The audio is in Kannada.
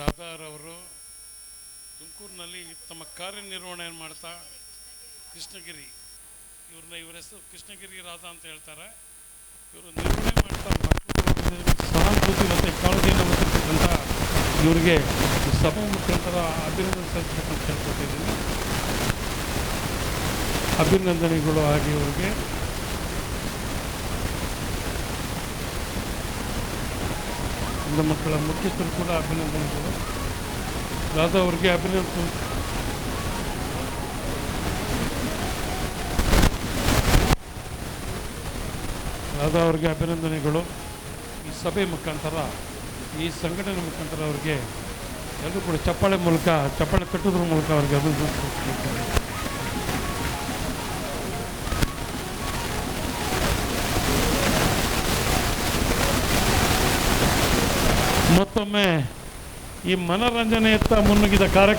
ರಾಧಾರವರು ತುಮಕೂರಿನಲ್ಲಿ ತಮ್ಮ ಕಾರ್ಯನಿರ್ವಹಣೆಯನ್ನು ಮಾಡ್ತಾ ಕೃಷ್ಣಗಿರಿ, ಇವ್ರನ್ನ ಇವ್ರ ಹೆಸರು ಕೃಷ್ಣಗಿರಿ ರಾಧಾ ಅಂತ ಹೇಳ್ತಾರೆ. ಇವರು ನಿರ್ವಹಣೆ ಮಾಡ್ತಾ ಸಹಾನುಭೂತಿ ಮತ್ತು ಕಾಳಜಿಯನ್ನು ಹೊಂದಿರ್ತಕ್ಕಂಥ ಇವರಿಗೆ ಸಭೆ ಮುಖಾಂತರ ಅಭಿನಂದನೆ ಸಲ್ಲಿಸಬೇಕಂತ ಹೇಳ್ಕೊತಿದ್ದೀನಿ ಅಭಿನಂದನೆಗಳು ಆಗಿ ಇವರಿಗೆ. ಹೆಣ್ಣು ಮಕ್ಕಳ ಮುಖ್ಯಸ್ಥರು ಕೂಡ ಅಭಿನಂದನೆಗಳು. ರಾಧಾ ಅವರಿಗೆ ಅಭಿನಂದನೆ. ರಾಧಾ ಅವರಿಗೆ ಅಭಿನಂದನೆಗಳು. ಈ ಸಭೆ ಮುಖಾಂತರ, ಈ ಸಂಘಟನೆ ಮುಖಾಂತರ ಅವರಿಗೆ ಎಲ್ಲರೂ ಕೂಡ ಚಪ್ಪಾಳೆ ಮೂಲಕ, ಚಪ್ಪಾಳೆ ಕಟ್ಟೋದ್ರ ಮೂಲಕ ಅವರಿಗೆ ಅಭಿನಂದನೆ ಮತ್ತೊಮ್ಮೆ ಈ ಮನರಂಜನೆಯತ್ತ ಮುನ್ನುಗ್ಗಿದ ಕಾರ್ಯಕ್ರಮ